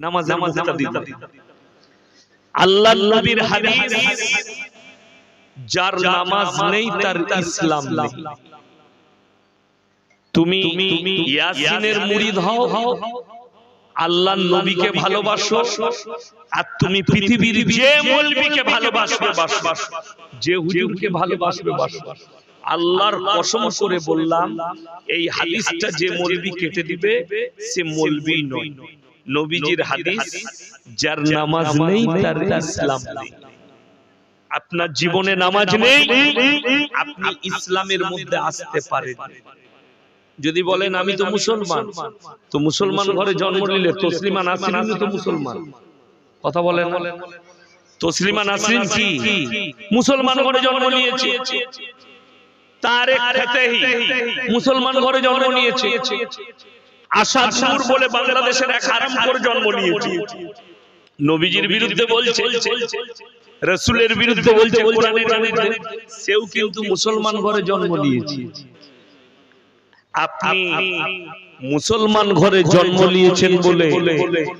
নামাজ নামাজ দিতাম আল্লাহ নবীর হাদিস যার নামাজ নেই তার ইসলাম নেই। তুমি ইয়াসিনের মুরিদ হও আল্লাহ নবীকে ভালোবাসো আর তুমি পৃথিবীর যে মৌলবীকে ভালোবাসবে বাস যে হুজুরকে ভালোবাসবে বাস আল্লাহর কসম করে বললাম এই হাদিসটা যে মৌলবী কেটে দিবে সে মৌলবী নয়। নবীজির হাদিস যার নামাজ নেই তার ইসলাম নেই। আপনার জীবনে নামাজ নেই আপনি ইসলামের মধ্যে আসতে পারেন। যদি বলেন আমি তো মুসলমান তো মুসলমান ঘরে জন্ম নিলে তসলিমা নাসরিন তো মুসলমান। কথা বলেন তসলিমা নাসরিন কি? মুসলমান ঘরে জন্ম নিয়েছে। তারেক ফতেহি। মুসলমান ঘরে জন্ম নিয়েছে। বলে বাংলাদেশের এক জন্ম নিয়েছে। নবীজির বিরুদ্ধে বলছে রসুলের বিরুদ্ধে বলছে সেও কিন্তু মুসলমান ঘরে জন্ম নিয়েছে। আপনি মুসলমান ঘরে জন্ম নিয়েছেন বলে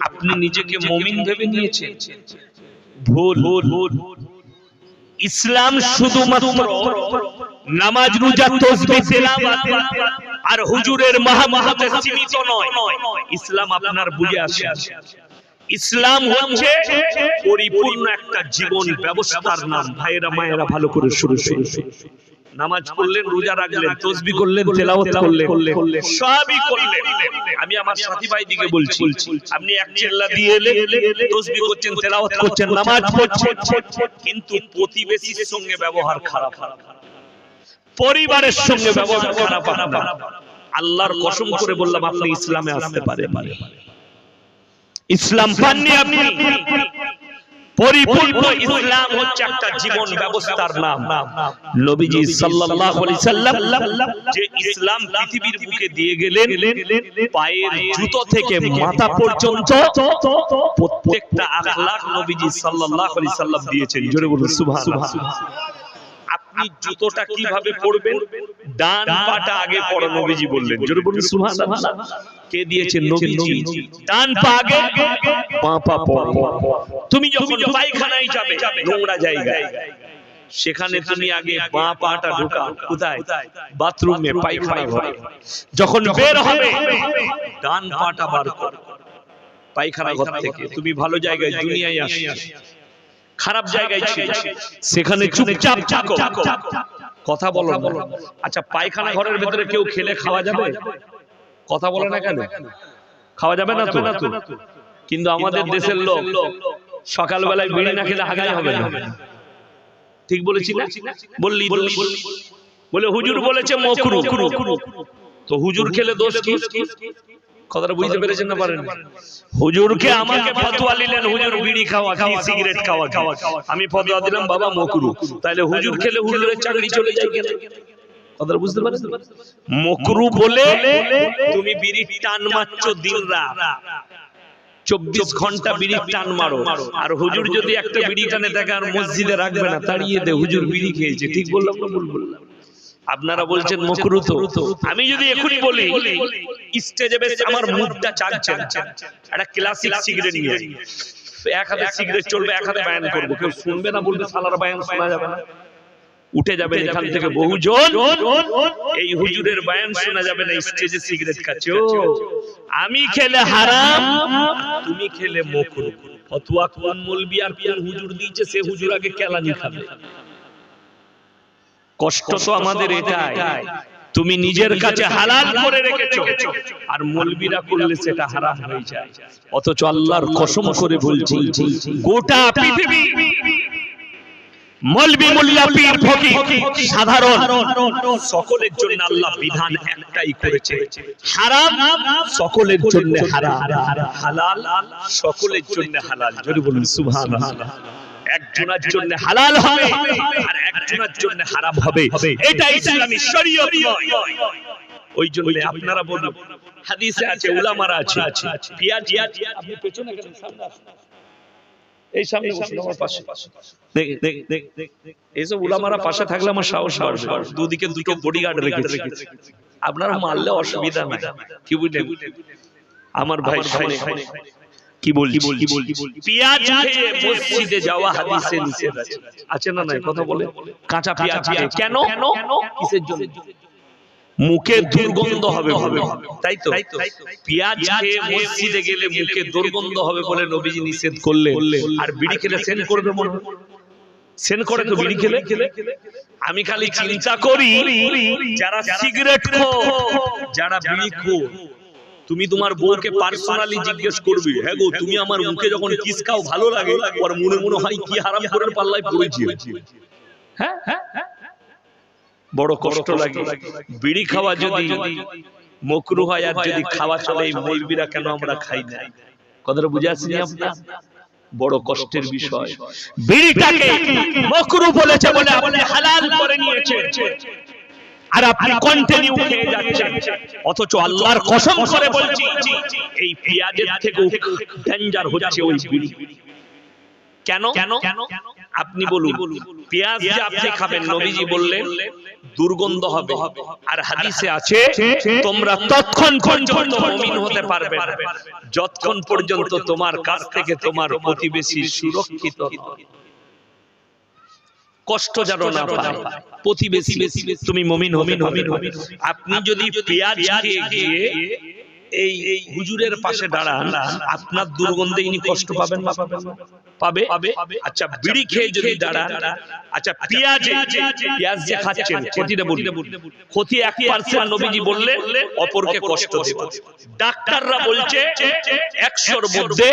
আপনি নিজেকে মমিন ভেবে নিয়েছেন। ভুল ইসলাম শুধুমাত্র নামাজ রোজা তসবিহ তেলাওয়াত। আর হুজুরের মাহমতে সীমিত নয়। ইসলাম আপনার বুঝে আসে। ইসলাম হচ্ছে পরিপূর্ণ একটা জীবন ব্যবস্থার নাম। ভাইয়েরা মায়েরা ভালো করে শুরু শুরু নামাজ পড়লেন রোজা রাখলেন তসবি করলেন তেলাওয়াত করলেন সবই করলেন। আমি আমার সাথী ভাই দিকে বলছি। আপনি এক চিল্লা দিয়ে এলেন তসবি করছেন তেলাওয়াত করছেন নামাজ পড়ছেন। কিন্তু প্রতিবেশীর সঙ্গে ব্যবহার খারাপ। পরিবারের সঙ্গে ব্যবহার খারাপ আপনার আল্লাহর কসম করে বললাম আপনি ইসলামে আসতে পারেন ইসলাম পাননি আপনি। পরিপূর্ণ ইসলাম হচ্ছে একটা জীবন ব্যবস্থার নাম। নবীজি সাল্লাল্লাহু আলাইহি সাল্লাম যে ইসলাম পৃথিবীর বুকে দিয়ে গেলেন পায়ের জুতো থেকে মাথা পর্যন্ত প্রত্যেকটা আখলাক নবীজি সাল্লাল্লাহু আলাইহি সাল্লাম দিয়েছেন। জোরে বলুন সুবহানাল্লাহ। আপনি জুতোটা কীভাবে পরবেন ডান পাটা আগে পড়ো নবীজি বললেন। জোরে বলুন সুবহানাল্লাহ। কে দিয়েছেন নবীজি? ডান পা আগে বাঁ পা পড়ো। তুমি যখন পায়খানায় যাবে নোংরা জায়গায় সেখানে তুমি আগে বাঁ পাটা ঢোকাও। কোথায়? বাথরুমে পায়খানা ঘরে। যখন বের হবে ডান পাটা বার করো। পায়খানা ঘর থেকে। তুমি ভালো জায়গায় দুনিয়ায় আসো খারাপ জায়গায় ছিল সেখানে চুপচাপ থাকো। কথা বলো। না। আচ্ছা পায়খানা ঘরের ভেতরে কেউ খেলে খাওয়া যাবে? কথা বলে না কেন? খাওয়া যাবে না তো? কিন্তু আমাদের দেশের লোক সকালবেলায় বিড়ি না খেলে হাগাই হবে না। ঠিক বলেছি না? বললি বললি বলে হুজুর বলেছে মকরু তো হুজুর খেলে দোষ কি? কথাটা বুঝতে পেরেছেন না পারেন হুজুরকে আমাকে ফতোয়া নিলেন হুজুর বিড়ি খাওয়া কি সিগারেট খাওয়া খাওয়া আমি ফতোয়া দিলাম বাবা মকরু। তাহলে হুজুর খেলে হুজুরের চাকরি চলে যায় কেন কথাটা বুঝতে পারেন মকরু বলে তুমি বিড়ি টান মারছো দিন রাত। চব্বিশ ঘণ্টা বিড়ি টান মারো। আর হুজুর যদি একটা বিড়ি টানে থাকে আর মসজিদে রাখবে না তাড়িয়ে দে হুজুর বিড়ি খেয়েছে। ঠিক বললাম না ভুল বললাম। আপনারা বলছেন মকরু তো আমি যদি এখনই বলি স্টেজে বেশ আমার মুখটা চাকছেন একটা ক্লাসিক সিগারেট নিয়ে। এক হাতে সিগারেট চলবে এক হাতে বায়ান করব। কেউ শুনবে না বলবে সালার বায়ান শোনা যাবে না। উঠে যাবে এখান থেকে বহুজন। এই হুজুরের বায়ান শোনা যাবে না স্টেজে সিগারেট খাচ্ছে। ও আমি খেলে হারাম তুমি খেলে মকরু ফতোয়া কোন মলবি আর কোন হুজুর দিয়েছে সে হুজুর আগে কেলানি খাবে। কষ্ট তো আমাদের এটাই। তুমি নিজের কাছে হালাল করে রেখেছো। আর মলবিরা করলে সেটা হারাম হয়ে যায়। অথচ আল্লাহর কসম করে বলছি গোটা পৃথিবী মলবি মোল্লা পীর ফকির সাধারণ। সকলের জন্য আল্লাহ বিধান একটাই করেছে। হারাম সকলের জন্য হারাম। হালাল সকলের জন্য হালাল। যদি বলুন সুবহানাল্লাহ। একজনের জন্য হালাল হবে আর একজনের জন্য হারাম হবে। এটা ইসলামী শরীয়ত নয়। ওই জন্য আপনারা বলুন হাদিসে আছে উলামারা আছে। পিয়াজ আপনি পেছনে সামনে আসুন। এই সামনে বসুন আমার পাশে। এইসব উলামারা থাকলে আমার সাহস বাড়বে দুদিকে দুটো বডিগার্ড আপনারা মারলে অসুবিধা নাই। কি বুঝলেন? আমার ভাই কি বলছি? পেঁয়াজ খেয়ে মসজিদে যাওয়া হাদিসে নিষেধ আছে। আছে। না নাই? কথা বলে কাঁচা পেঁয়াজ কেন? কিসের জন্য? মুখে দুর্গন্ধ হবে বলে। তাই তো? পেঁয়াজ খেয়ে মসজিদে গেলে মুখে দুর্গন্ধ হবে বলে নবীজি নিষেধ করলে আর বিড়ি খেলে সেন করবে মনে সেন করে তো বিড়ি খেলে? আমি খালি চিন্তা করি। যারা সিগারেট খো যারা বিড়ি খো তুমি তোমার বউকে পার্সোনালি জিজ্ঞেস করবে হ্যাঁ গো তুমি আমার মুখে যখন কিস খাও ভালো লাগে ওর মনে মনে হয় কি হারাম করে পাল্লায় পড়েছি হ্যাঁ হ্যাঁ বড় কষ্ট লাগে। বিড়ি খাওয়া যদি মকরু হয় আর যদি খাওয়া চলে মৌলবিরা কেন আমরা খাই না? কথাটা বুঝে আসেনি আপনার বড় কষ্টের বিষয়। বিড়িটাকে মকরু বলেছে বলে আপনি হালাল করে নিয়েছেন আর আপনি কন্টিনিউ খেয়ে যাচ্ছেন অথচ আল্লাহর কসম করে বলছি এই পেঁয়াজের থেকেও ডেঞ্জার হচ্ছে ওই বিড়ি কেন কেন আপনি বলুন পেঁয়াজ যে আপনি খাবেন নবীজি বললেন দুর্গন্ধ হবে আর হাদিসে আছে তোমরা তৎক্ষণ পর্যন্ত মুমিন হতে পারবে যতক্ষণ পর্যন্ত তোমার কাছ থেকে তোমার প্রতিবেশী সুরক্ষিত। কষ্ট যেন না পায়। প্রতিবেশী তুমি মমিন হমিন হমিন হমিন আপনি যদি পেঁয়াজ খেয়ে গিয়ে এই এই হুজুরের পাশে দাঁড়ান আপনার দুর্গন্ধে ইনি কষ্ট পাবেন না? পাবেন? পাবে? আচ্ছা বিড়ি খেয়ে যদি দাঁড়ান আচ্ছা পেঁয়াজ পেঁয়াজ যে খাচ্ছেন ক্ষতিটা বলি ক্ষতি এক পার্সেন্ট নবীজি বললেন অপরকে কষ্ট দেবে। ডাক্তাররা বলছে একশোর মধ্যে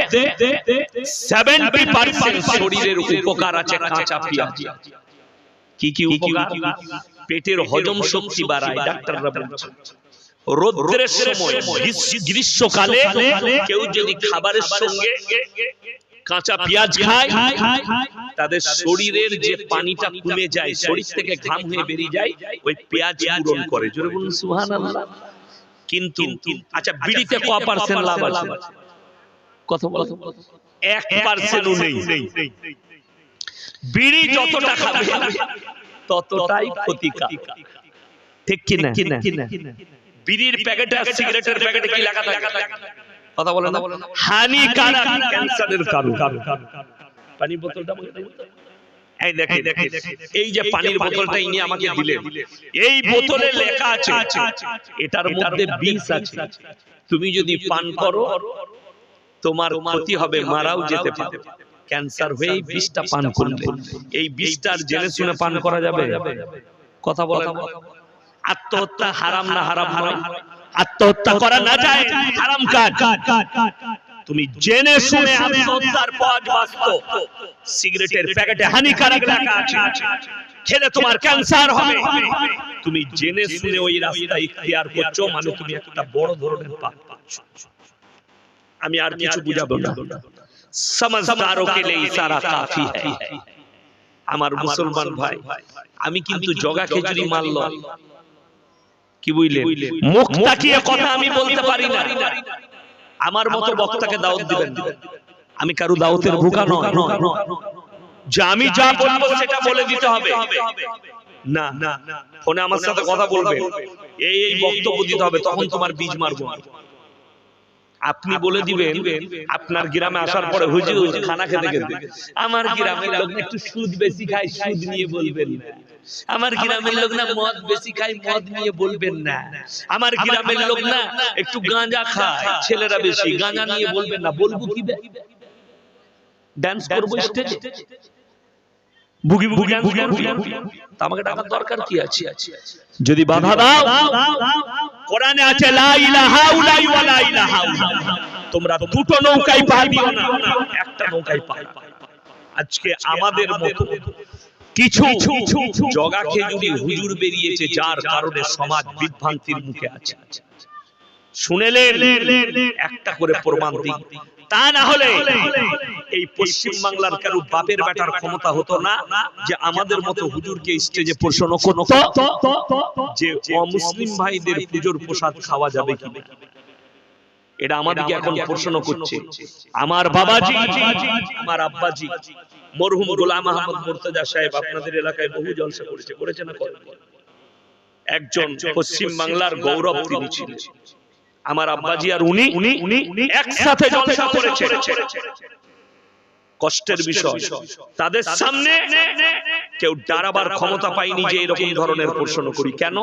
সেভেন্টি পার্সেন্ট শরীরের উপকার আছে কাঁচা পেঁয়াজ। কি কি উপকার? পেটের হজম শক্তি বাড়ায় ডাক্তাররা বলছে রোদ্রের সময় গ্রীষ্মকালে কেউ যদি খাবারের সঙ্গে কাঁচা পেঁয়াজ খায় তাদের শরীরের যে পানিটা কমে যায় শরীর থেকে ঘাম হয়ে বেরিয়ে যায় ওই পেঁয়াজ পূরণ করে। জোরে বলুন সুবহানাল্লাহ। কিন্তু আচ্ছা বিড়িতে ক পার্সেন্ট লাভ আছে? কত বলো। এক পার্সেন্টও নেই। বিড়ি যতটা খাবে ততটাই ঠিক কি না? বিড়ির প্যাকেটে আর সিগারেটের প্যাকেটে কি লেখা থাকে? কথা বলে না। হানিকারক ক্যান্সারের কারণ। পানি বোতলটা। এই দেখে দেখে এই যে পানির বোতলটা ইনি আমাকে দিলেন। এই বোতলে লেখা আছে। এটার মধ্যে বিষ আছে। তুমি যদি পান করো তোমার ক্ষতি হবে মারাও যেতে পারে ক্যান্সার হয়ে এই বিষটা পান করলে এই বিষটার জেনে শুনে পান করা যাবে। কথা বলে আত্মহত্যা হারাম না হারাম নয়। আত্মহত্যা করা না যায় হারাম কাজ। তুমি জেনে শুনে আত্মহত্যার পথ বাঁচতো। সিগারেটের প্যাকেটে হানিকারক লেখা আছে। খেলে তোমার ক্যান্সার হবে। তুমি জেনে শুনে ওই রাস্তা ইখতিয়ার করছ মানে তুমি একটা বড় ধরনের পাপ পাচ্ছ। আমি আর কিছু বুঝাবো না। সমঝদারোं के लिए ইশারা কাফি है আমার মুসলমান ভাই আমি কিন্তু জগা খিচুড়ি মারলাম কি বুঝলেন মুখ তাকিয়ে কথা আমি বলতে পারি না আমার মতো বক্তাকে দাওয়াত দিবেন আমি কারো দাওয়াতের ভুকা নয় যে আমি যা বলবো সেটা বলে দিতে হবে না না ফোনে আমার সাথে কথা বলবে এই এই বক্তব্য দিতে হবে তখন তোমার বীজ মারবো আমি। আপনি বলে দিবেন আপনার গ্রামে আসার পরে হুজুর খানা খেতে খেতে আমার গ্রামের লোক একটু সুদ বেশি খায় সুদ নিয়ে বলবেন না। আমার গ্রামের লোক না মদ বেশি খায় মদ নিয়ে বলবেন না। আমার গ্রামের লোক না একটু গাঁজা খায় ছেলেরা বেশি গাঁজা নিয়ে বলবেন না। বলব কি ডান্স করব স্টেজে? বুগি ডান্স করব? আমাকে টাকার দরকার কি আছে? যদি বাধা দাও কোরআনে আছে, লা ইলাহা উলাই ওয়া লা ইলাহা তোমরা দুটো নৌকায় পা দিও না, একটা নৌকায় পা আজকে আমাদের মতো কিছু জগা খেজুরি হুজুর বেরিয়েছে, যার কারণে সমাজ বিভ্রান্তির মুখে আছে। শুনেলেন একটা করে প্রমাণ দিন তা না হলে এই পশ্চিম বাংলার কারও বাপের বেটার ক্ষমতা হতো না যে আমাদের মতো হুজুরকে স্টেজে প্রশ্ন করতো যে অমুসলিম ভাইদের পুজোর প্রসাদ খাওয়া যাবে কি এটা আমাদেরকে এখন প্রশ্ন করছে। আমার বাবাজি আমার আব্বাজি মরহুম গোলাম আহমদ মুর্তজা সাহেব আপনাদের এলাকায় বহু জলসা করেছে করেছে না? একজন পশ্চিম বাংলার গৌরব তিনি ছিলেন। আমার আব্বাজি আর উনি উনি উনি একসাথে জলসা করেছে কষ্টের বিষয়। তাদের সামনে কেউ দাঁড়াবার ক্ষমতা পায়নি যে এরকম ধরনের প্রশ্ন করি। কেন?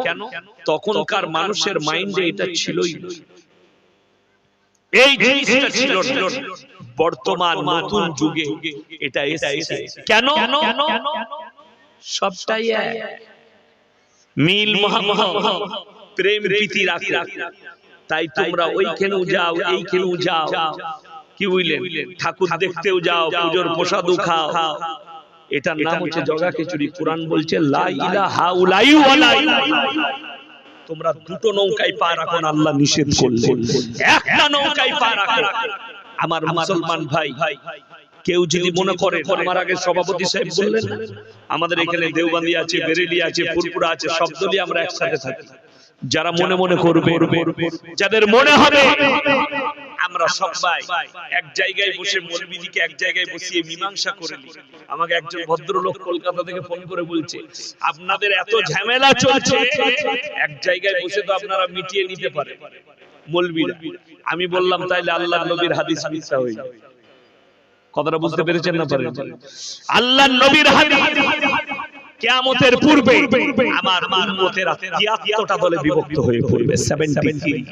তখনকার মানুষের মাইন্ডে এটা ছিলই এই জিনিসটা ছিল বর্তমান নতুন যুগে এটা এসেছে। কেন? সবটাই এক। মিল মহামহ প্রেম প্রীতি রাখি। তাই তোমরা ওইখানেও যাও এইখানেও যাও। কি বুঝলেন ঠাকুর দেখতেও যাও পুজোর প্রসাদও খাও। এটার নাম হচ্ছে জগা খিচুড়ি। কোরআন বলছে লা ইলাহা উলাই ওয়ালা তোমরা দুটো নৌকায় পা রাখো না, আল্লাহ নিষেধ করলেন। একটা নৌকায় পা রাখো। আমার মুসলমান ভাই কেউ যদি মনে করে আমার আগে সভাপতি সাহেব বললেন আমাদের এখানে দেওবান্দি আছে বেরেলি আছে ফুরপুরা আছে সব দলই আমরা একসাথে থাকি। যারা মনে মনে করবে যাদের মনে হবে আমরা সবাই এক জায়গায় বসে মৌলবীদিকে এক জায়গায় বসিয়ে মীমাংসা করে। আমাকে একজন ভদ্রলোক কলকাতা থেকে ফোন করে বলছে আপনাদের এত ঝামেলা চলছে এক জায়গায় বসে তো আপনারা মিটিয়ে নিতে পারে মৌলবীরা আমি বললাম তাইলে আল্লাহ নবীর হাদিস মিথ্যা হয়ে। কথাটা বুঝতে পেরেছেন না পারেন। আল্লাহ নবীর হাদিস কিয়ামতের পূর্বে আমার উম্মতেরা 73টা দলে বিভক্ত হয়ে পড়বে 73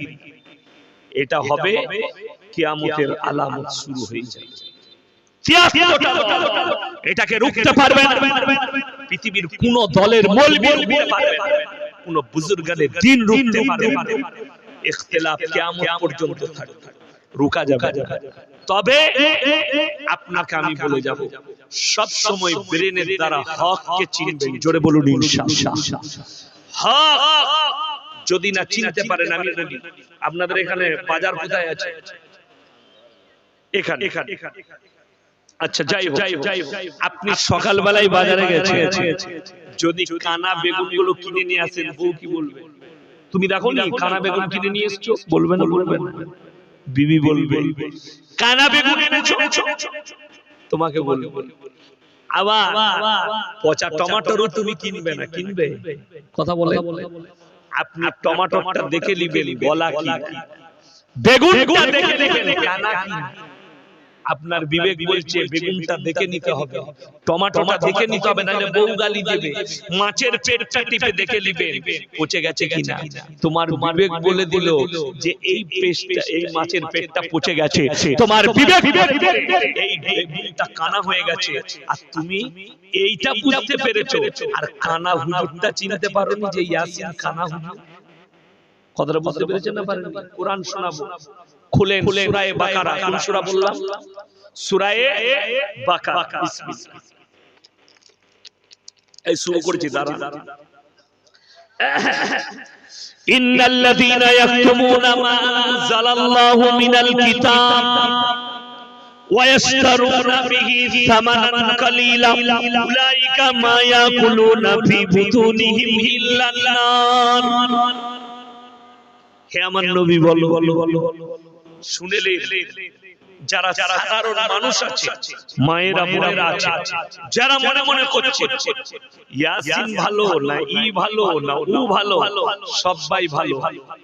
এটা হবে কিয়ামতের আলামত শুরু হয়ে যাবে। এটাকে রুখতে পারবে না পৃথিবীর কোন দলের মৌলবী রুখতে পারবে কোন বুজুর্গানের দিন রুখতে পারবে না ইখতিলাফ কিয়ামত পর্যন্ত থাকবে। রুকা যাবে। না। তবে আপনাকে আমি বলে যাব সব সময় ব্রেনের দ্বারা হককে চিনবেন। জোরে বলুন ইনশাআল্লাহ। হক যদি না চিনতে পারেন আমি বলি। আপনাদের এখানে বাজার কোথায় আছে? এখানে। এখানে। আচ্ছা যাই হোক। যাই হোক। আপনি সকালবেলায় বাজারে গেছেন। যদি কানা বেগুনগুলো কিনে নিয়ে আসেন বউ কি বলবে? তুমি দেখো নি কানা বেগুন কিনে নিয়ে এসছো? বলবে না বলবে না। বিবি বলবে। কানা বেগুন এনেছো? তোমাকে বলব। আবার? পচা টমেটোরও তুমি কিনবে না কিনবে কথা বলে। আপনি টমেটোটা দেখে নিবেন গলা কি? বেগুনটা দেখে নেবেন। কানা কি? আপনার বিবেক বলছে বেগুনটা দেখে নিতে হবে। টমাটোটা দেখে নিতে হবে নাহলে বউ গালি দেবে। মাছের পেটটা টিপে দেখে নিবে। পচে গেছে কিনা? তোমার বিবেক বলে দিল যে এই পেস্টটা এই মাছের পেটটা পচে গেছে। তোমার বিবেক এই বেগুনটা কানা হয়ে গেছে। আর তুমি এইটা বুঝতে পেরেছ? আর কানা হুজুরটা চিনতে পারোনি যে ইয়াসিন কানা হুজুর? কথাটা বুঝতে পেরেছেন না পারেন কোরআন শোনাবো। খুলেন সূরায়ে বাকারা কোন সূরা বললাম সূরায়ে বাকারা বিসমিল্লাহ এই শুরু করেছি দাঁড়া إن الذين يكتمون ما أنزل الله من الكتاب ويشترون به ثمنا قليلا أولئك ما يأكلون في بطونهم إلا النار হে আমার নবী বলো বলো বলো শুনেলে যারা সাধারণ মানুষ আছে মায়েরা বোনেরা আছে যারা মনে মনে করছে ইয়াসিন ভালো না ই ভালো না ও ভালো সবাই ভালো।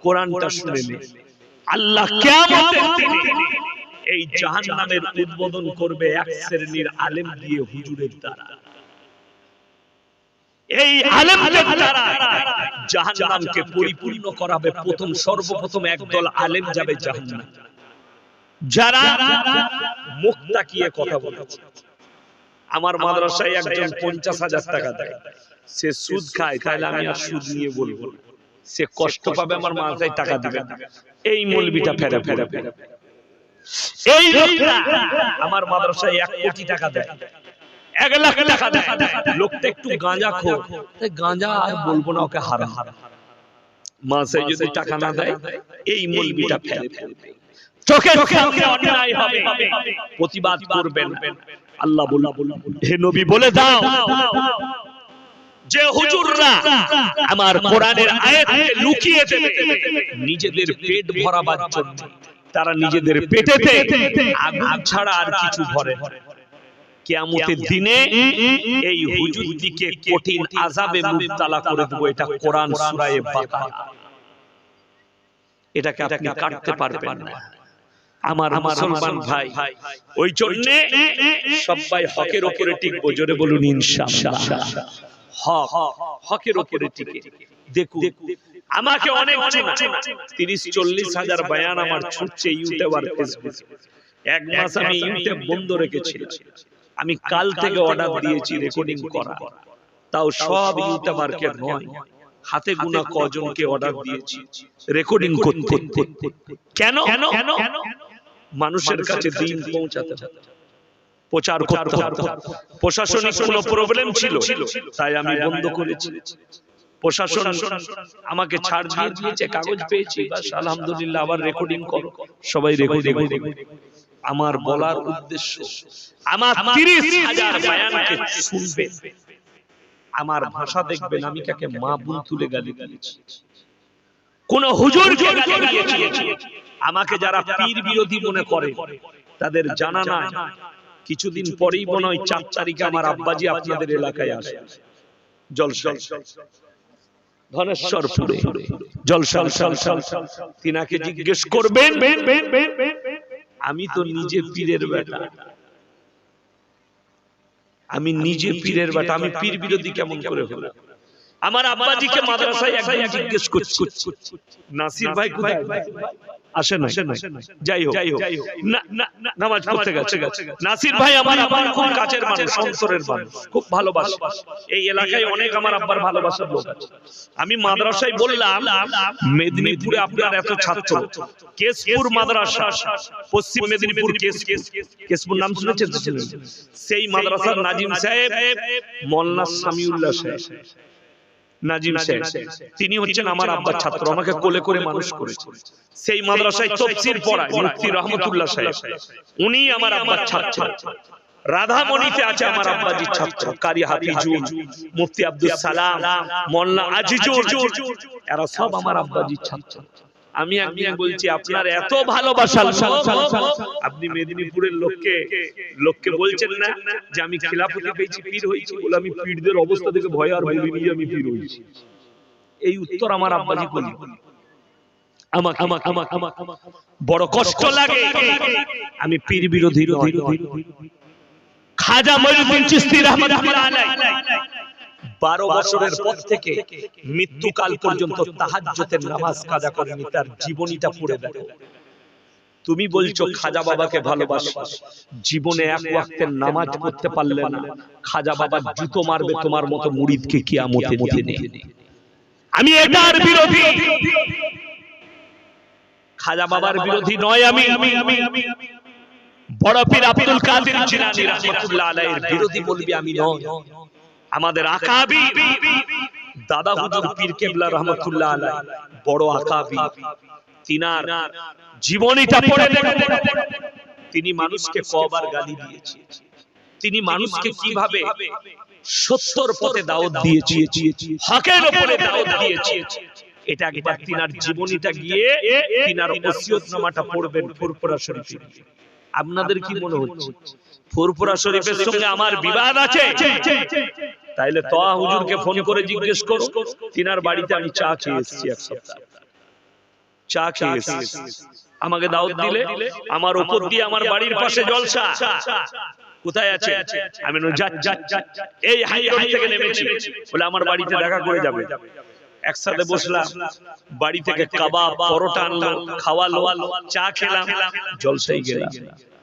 কোরআনটা শুনে নে। আল্লাহ কিয়ামতের দিনে এই জাহান্নামের উদ্বোধন করবে এক শ্রেণির আলেম দিয়ে হুজুরের দ্বারা এই আলেমদের দ্বারা জাহান্নামকে পরিপূর্ণ করাবে প্রথম সর্বপ্রথম একদল আলেম যাবে জাহান্নাম। যারা মুখ তাকিয়ে কথা বলেছে। আমার মাদ্রাসায় একজন পঞ্চাশ হাজার টাকা দেয়। সে সুদ খায় তাহলে আমি আর সুদ নিয়ে বলব সে কষ্ট পাবে আমার মাদ্রাসায় টাকা দিবে। না। এই মলবিটা ফেরে ফেরে ফেরে। এই লোকটা আমার মাদ্রাসায় এক কোটি টাকা দেয়। এক লাখ টাকা দেয়। লোকটা একটু গাঁজা খো তাই গাঁজা আর বলব না ওকে হারা হারা মাসে যদি টাকা না দেয় এই মলবিটা ফেলে ফেলবে চোখে চোখে অন্যায় হবে। প্রতিবাদ করবেন। আল্লাহ বলা হে নবী বলে দাও। যে হুজুররা আমার কোরআনের আয়াতকে লুকিয়ে দেবে। নিজেদের পেট ভরাবার জন্য। তারা নিজেদের পেটেতে আগুন ছাড়া আর কিছু ভরে। কিয়ামতের দিনে এই হুজুরদিকে কঠিন আযাবে মুবতালা করে দেব। এটা কোরআন সূরায়ে বাকারা এটাকে আপনি কাটতে পারবেন না। আমার মুসলমান ভাই। ওই জন্য সবাই হকের উপরে টিকবো জোরে বলুন ইনশাআল্লাহ। হক হকের উপরে টিকে। দেখুন আমাকে অনেক চেনা। তিরিশ চল্লিশ হাজার বায়ান আমার ছুটছে ইউটিউব আর ফেসবুক। এক মাস আমি ইউটিউব বন্ধ রেখেছিলাম আমি কাল থেকে অর্ডার দিয়েছি রেকর্ডিং করা। তাও সব ইউটিউবারকে নয়। হাতে গোনা কজনকে অর্ডার দিয়েছি। রেকর্ডিং করতে। কেন কেন? কেন? মানুষের কাছে দিন পৌঁছাতে প্রচার করতে হবে। প্রশাসনিক কোনো প্রবলেম ছিল? তাই আমি বন্ধ করেছি। প্রশাসন আমাকে ছাড় দিয়ে দিয়েছে কাগজ পেয়েছি বাস আলহামদুলিল্লাহ আবার রেকর্ডিং করো। সবাই রেকর্ডিং আমার বলার উদ্দেশ্য আমার তিরিশ হাজার বায়ানকে শুনবে। আমার ভাষা দেখবেন আমি কাকে মা বোন তুলে গালি গালিছি কোন হুজুরকে গালি গালিয়েছি আমাকে যারা পীর বিরোধী মনে করে তাদের জানা নাই। কিছুদিন পরেই মনে হয় চার তারিখে আমার আব্বাজি আপনাদের এলাকায় আসে। জলসা ধনেশ্বরপুরে। জলসা তিনাকে জিজ্ঞেস করবেন। আমি তো নিজে পীরের বেটা। আমি নিজে পীরের বেটা। আমি পীর বিরোধী কেমন করে হলো? আমার আব্বাজিকে মাদ্রাসায় একদিন জিজ্ঞেস করছি। নাসির ভাই কোথায়? আসে না যাই হোক নামাজ পড়তে গেছে। নাসির ভাই আমার আব্বার খুব কাছের মানুষ অন্তরের মানুষ। খুব ভালোবাসে। এই এলাকায় অনেক আমার আব্বার ভালোবাসার লোক আছে। আমি মাদ্রাসায় বললাম মেদিনীপুরে আপনার এত ছাত্র। কেশপুর মাদ্রাসা। পশ্চিম মেদিনীপুর কেশ কেশপুর। নাম শুনেছেন? সেই মাদ্রাসার নাজিম সাহেব মোল্লা সামিউল্লাহ সাহেব। নাজিম সাহেব তিনি হচ্ছেন আমার আব্বার ছাত্র। আমাকে কোলে করে মানুষ করেছে। সেই মাদ্রাসায় তফসির পড়ায় মুফতি রহমতুল্লাহ সাহেব। উনি আমার আব্বার ছাত্র। রাধামণিতে আছে আমার আব্বাজির ছাত্র। কারি হাফিজুল মুফতি আব্দুল সালাম মোল্লা আজিজুল এরা সব আমার আব্বাজির ছাত্র। আমি একদিন বলছি আপনার এত ভালোবাসা আপনি মেদিনীপুরের লোককে লোককে বলছেন না যে আমি খিলাফতি পেয়েছি পীর হয়েছি বলে আমি পীরদের অবস্থা দেখে ভয় আর বলিনি যে আমি পীর হয়েছি। এই উত্তর আমার আব্বাজি বলি। আমাকে আমাকে আমাকে আমাকে বড় কষ্ট লাগে। আমি পীর বিরোধী নয়। খাজা মঈনুদ্দিন চিশতি রাহমাতুল্লাহ আলাইহি। বারো বছরের পর থেকে মৃত্যুকাল পর্যন্ত তাহাজ্জুদের নামাজ কাজা করেনি তার জীবনীটা পড়ে দেখো। তুমি বলছো খাজা বাবাকে ভালোবাসো। জীবনে এক ওয়াক্তের নামাজ পড়তে পারলে না। খাজা বাবা জুতো মারবে তোমার মতো মুরিদকে কিয়ামতে দিনে আমি এটার বিরোধী। খাজা বাবার বিরোধী নয় আমি। বড় পীর আব্দুল কাদের জিলানী রাহমাতুল্লাহ আলাইহির বিরোধী বলবি আমি নয়। আমাদের আকাবি। দাদা হুজুর পীর কেবলা রহমতুল্লাহ আলাইহি। বড় আকাবি। তিনার জীবনীটা পড়ে দেখো। তিনি মানুষকে কবার গালি দিয়েছে। তিনি মানুষকে কীভাবে সত্যর পথে দাওয়াত দিয়েছে। হকের উপরে দাওয়াত দিয়েছে। এটা একবার তিনার জীবনীটা গিয়ে তিনার ওসিয়তনামাটা পড়বেন ফুরফুরা শরীফে। আপনাদের কি মনে হচ্ছে? ফুরফুরা শরীফের সঙ্গে আমার বিবাদ আছে। তাইলে তোয়া হুজুরকে ফোন করে জিজ্ঞেস করো তিনার বাড়িতে আমি চা খেয়ে এসেছি এক সপ্তাহ। চা খেয়ে এসেছি আমাকে দাওয়াত দিলে আমার উপর দিয়ে আমার বাড়ির পাশে জলসা। কোথায় আছে? আমি এই হাই রোড থেকে নেমেছি। বলে আমার বাড়িতে দেখা করে যাবে। একসাথে বসলাম বাড়ি থেকে কাবাব পরোটা আনলো খাওয়ালো চা খেলাম জলসাই গেলাম।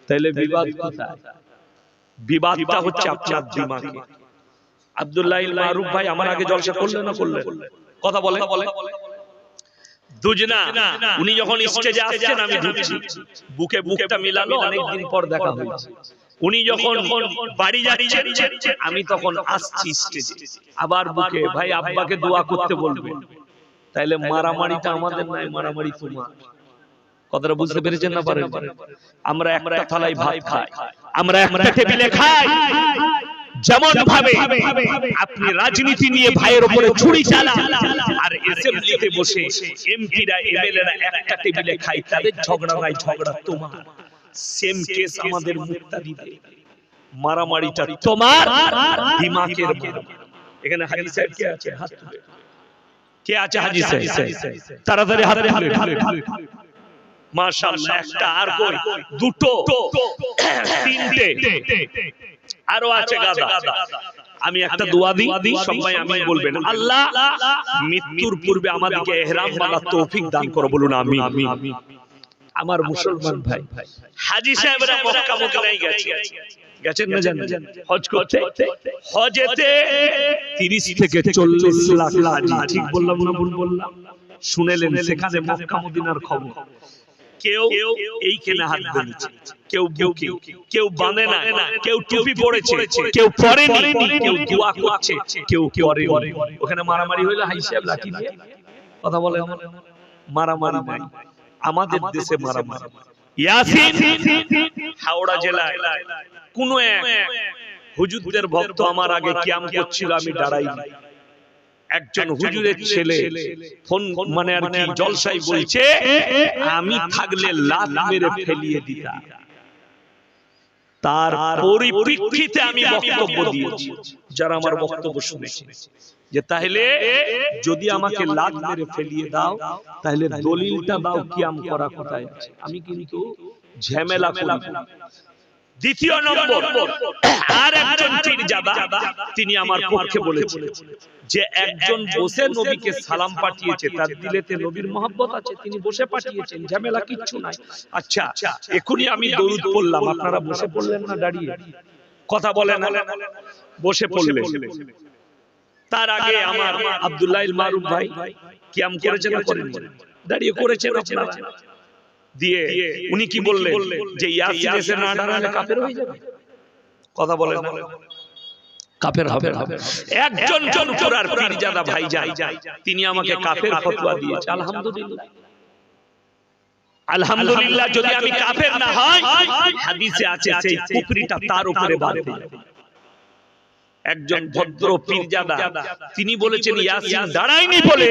তাইলে বিবাদ কোথায়? বিবাদটা হচ্ছে আপনার দিমাগে। আব্দুল্লাহ মারুফ ভাই আমার আগে জলসা করলেন না করলেন? কথা বলে দুজনা উনি যখন স্টেজে আসছেন আমি ঢুকছি। বুকে বুকটা মিলালো অনেকদিন পর দেখা হয়েছে উনি যখন বাড়ি যাচ্ছেন আমি তখন আসছি স্টেজে। আবার বুকে ভাই আব্বাকে দোয়া করতে বলবেন তাইলে মারামারিটা আমাদের নাই মারামারি তোমার কথাটা বুঝতে পেরেছেন না পারেন আমরা একটা থালায় ভাই খাই। আমরা একটা টেবিলে খাই। যেমন ভাবে আপনি রাজনীতি নিয়ে ভাইয়ের উপরে ছুরি চালান আর এসএমপিতে বসে এমপিরা এমএলএরা একটা টেবিলে খাই তাদের ঝগড়া নাই ঝগড়া তোমার। সেম কেস আমাদের মুক্তাদিদের মারামারিটা তোমার দিমাগের মারামারি। এখানে হাজি সাহেব কে আছে? হাত তুলে। কে আছে হাজি সাহেব? তাড়াতাড়ি হাতে তুলে। মাশাআল্লাহ একটা আর কই? দুটো। তিনটে। আরও আছে গাদা। আমি একটা দোয়া দিই সবাই আমি বলবেন আল্লাহ মৃত্যুর পূর্বে আমাদেরকে ইহরাম বাঁধার তৌফিক দান করো বলুন আমি আমার মুসলমান ভাই হাজি সাহেবরা মক্কা মদিনায় গেছে। গেছেন না জানেন? হজ করতে? হজেতে 30 থেকে 40 লাখ হাজি ঠিক বললাম না ভুল বললাম। শুনেলেন সেখানে মক্কা মদিনার খবর। কেউ এইখানে হাত দিয়েছে কেউ বুকে, কেউ বাঁধে না কেউ টুপি পড়েছে কেউ পরেনি, কেউ দোয়া করছে, কেউ করে ওখানে মারামারি হইলে হাই সাহেব লাঠি দিয়ে কথা বলে মারামারি নাই। আমাদের দেশে মারামারি। ইয়াসিন, হাওড়া জেলায় কোন এক হুজুরদের ভক্ত আমার আগে কিয়াম করছিল, আমি দাঁড়াইনি। একজন হুজুরের ছেলে ফোন মানে আর কি জলসাই বলছে আমি থাকলে লাত মেরে ফেলিয়ে দিতাম। তার পরিপ্রেক্ষিতে আমি বক্তব্য দিয়েছি যারা আমার বক্তব্য শুনেছে। যে তাহলে যদি আমাকে লাত মেরে ফেলিয়ে দাও তাহলে দলিলটা দাও কিয়াম করা কোথায় আছে? আমি কিন্তু ঝামেলা। দ্বিতীয় নম্বর। আর একজন পীরজাদা তিনি আমার পক্ষে বলেছেন যে একজন বসে নবীকে সালাম পাঠিয়েছে তার দিলেতে নবীর মহব্বত আছে তিনি বসে পাঠিয়েছেন ঝামেলা কিচ্ছু নাই। আচ্ছা এখনই আমি দরুদ পড়লাম আপনারা বসে পড়লেন না দাঁড়িয়ে? কথা বলেন বসে পড়লেন। তার আগে আমার আব্দুল্লাহ মারুফ ভাই কিয়াম করেছেন না করেন দাঁড়িয়ে করেছেন আপনারা। দিয়ে উনি কি বললেন? যে ইয়াসিন এসে না দাঁড়ালে কাফের হয়ে যাবে? কথা বলেন কাফের হবে একজন জনপুরার পীরজাদা ভাই যায়। তিনি আমাকে কাফের ফতোয়া দিয়েছে আলহামদুলিল্লাহ আলহামদুলিল্লাহ যদি আমি কাফের না হয় হাদিসে আছে সেই কুফরিটা তার উপরে বাড়বে একজন ভদ্র পীরজাদা তিনি বলেছেন ইয়াসিন দাঁড়ায়নি বলে।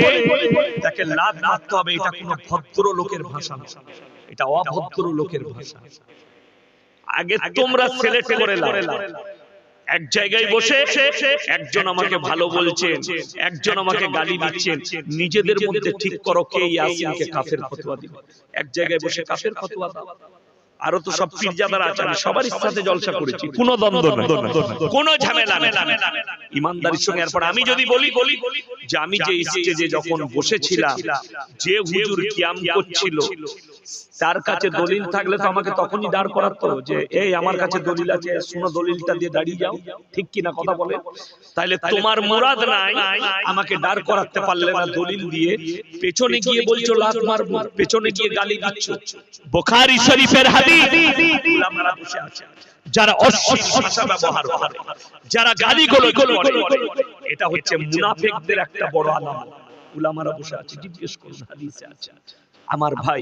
তাকে লাভ মারতে হবে এটা কোনো ভদ্র লোকের ভাষা না। এটা অভদ্র লোকের ভাষা। আগে তোমরা সিলেক্ট করে লাও এক জায়গায় বসে একজন আমাকে ভালো বলছেন একজন আমাকে গালি দিচ্ছেন নিজেদের মধ্যে ঠিক করো কে ইয়াসিনকে কাফের ফতোয়া দিবে। এক জায়গায় বসে কাফের ফতোয়া দাও আরও তো সব পীরজাদার আছে আমি সবারই সাথে জলসা করেছি। কোনো দ্বন্দ্ব নাই। কোনো ঝামেলা নাই। ইমানদারির সঙ্গে এরপর আমি যদি বলি বলি যে আমি যে স্টেজে যখন বসেছিলাম যে হুজুর কিয়াম করছিল তার কাছে দলিল থাকলে তো আমাকে তখনই দাঁড় করাতো যে এই আমার কাছে দলিল আছে শুনো দলিলটা দিয়ে দাঁড়িয়ে যাও। ঠিক কি না কথা বলে? তাহলে তোমার মুরাদ নাই আমাকে দাঁড় করাতে পারলে না দলিল দিয়ে পেছনে গিয়ে বলছো লাত মারবো পেছনে গিয়ে গালি দিচ্ছ। বুখারী শরীফের হাদিস উলামারা বসে আছে। যারা ভাষা ব্যবহার করে যারা গালি গুলো করে এটা হচ্ছে মুনাফিকদের একটা বড় আলামত। উলামারা বসে আছে জিজ্ঞেস করুন হাদিসে আছে। আমার ভাই।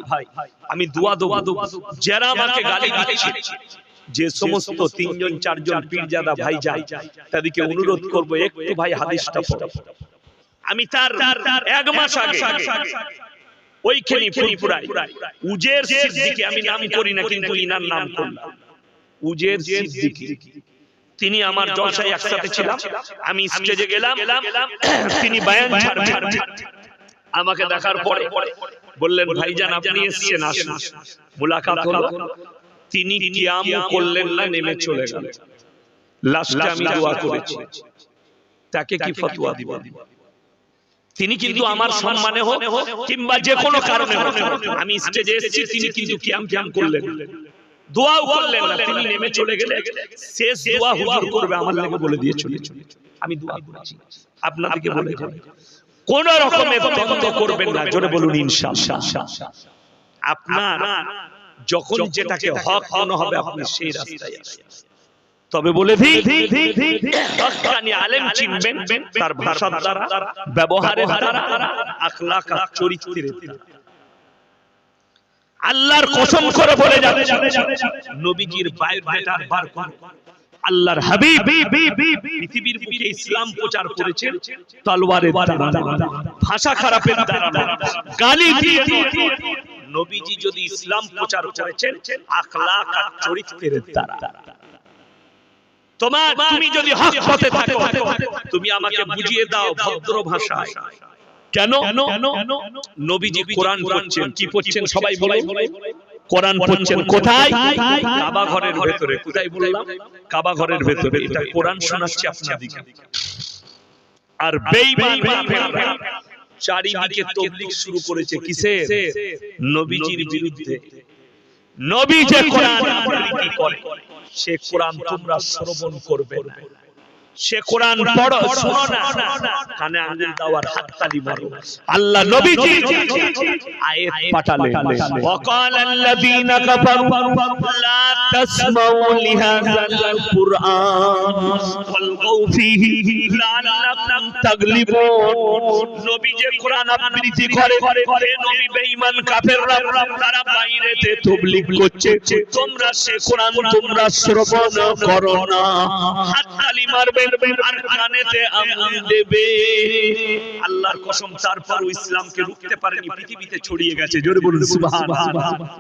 আমি দোয়া দোয়া দোয়া যারা আমাকে গালি দিচ্ছে যে সমস্ত তিনজন চারজন পীরজাদা ভাই যায় তাদেরকে অনুরোধ করব একটু ভাই হাদিসটা পড়ো। আমি তার এক মাস আগে ওইখানে ফুলপুরায় উজের সিদ্দিকি আমি নাম করি না কিন্তু ইনার নাম করলাম। উজের সিদ্দিকি। তিনি আমার জলসায় একসাথে ছিলাম। আমি স্টেজে গেলাম। তিনি বায়ান ছাড়ছেন আমাকে দেখার পরে বললেন ভাইজান আপনি এসেছেন আসুন। মুলাকাত হলো তিনি কিয়াম করলেন না নেমে চলে গেলেন। লাস্টে আমি দোয়া করেছি। তাকে কি ফতোয়া দিব? তিনি কিন্তু আমার সম্মানে হোক কিংবা যে কোনো কারণে হোক। আমি স্টেজে এসেছি তিনি কিন্তু কিয়াম কিয়াম করলেন। দোয়াও করলেন না তিনি নেমে চলে গেলেন। শেষ দোয়া হুজুর করবে আমার লাগে বলে দিয়ে চলে আমি দোয়া করেছি। আপনাদেরকে বলে কোন রকমের দ্বন্দ্ব করবেন না জোরে বলুন ইনশাআল্লাহ। আপনার যখন যেটাকে হক মনে হবে আপনি সেই রাস্তায় তবে বলে আলেম চিনবেন তার ভাষার দ্বারা ব্যবহারের দ্বারা আখলাক চরিত্রের আল্লাহর কসম করে বলে যাবে নবীজির বার করুন আল্লাহর হাবিব। পৃথিবীর বুকে ইসলাম প্রচার করেছেন তলোয়ারের দ্বারা ভাষা খারাপের গালি দিয়ে দিয়ে। নবীজি যদি ইসলাম প্রচার করেছেন আখলাক আর চরিত্রের দ্বারা। তোমার তুমি যদি হক পথে থাকো তুমি আমাকে বুঝিয়ে দাও ভদ্র ভাষায়। কেন? নবীজি কোরআন পড়ছেন কি পড়ছেন? সবাই বলে কোরআন পড়ছেন কোথায়? কাবা ঘরের ভেতরে। কোথায় বললাম? কাবা ঘরের ভেতরে। এটা কোরআন শোনাচ্ছি আপনাদেরকে আর বেঈমান চারিদিকে তবলিগ শুরু করেছে কিসের? নবীজির বিরুদ্ধে। নবী যে কোরআন করে সে কোরআন তোমরা শ্রবণ করবে না। সে কোরআন পড়ো শোনো না। কানে আঙ্গুল দাও আর হাততালি মারো। আল্লাহ নবীজি আয়াত পাঠালেন। ওয়াকাল আল্লাযীনা কাফারু লা তাসমাউ লিহাযাল কুরআন। ওয়ালগাউ ফীহি লাআল্লাকুম তাগলিবুন। নবী যে কোরআন আবৃত্তি করে হে নবী বেঈমান কাফেররা তারা বাইরেতে তাবলীগ করছে। তোমরা সে কোরআন তোমরা শ্রবণ করো না। হাততালি মারবে আল্লাহর কসম তারপর ইসলামকে রুখতে পারেনি পৃথিবীতে ছড়িয়ে গেছে। জোরে বলুন সুবহানাল্লাহ।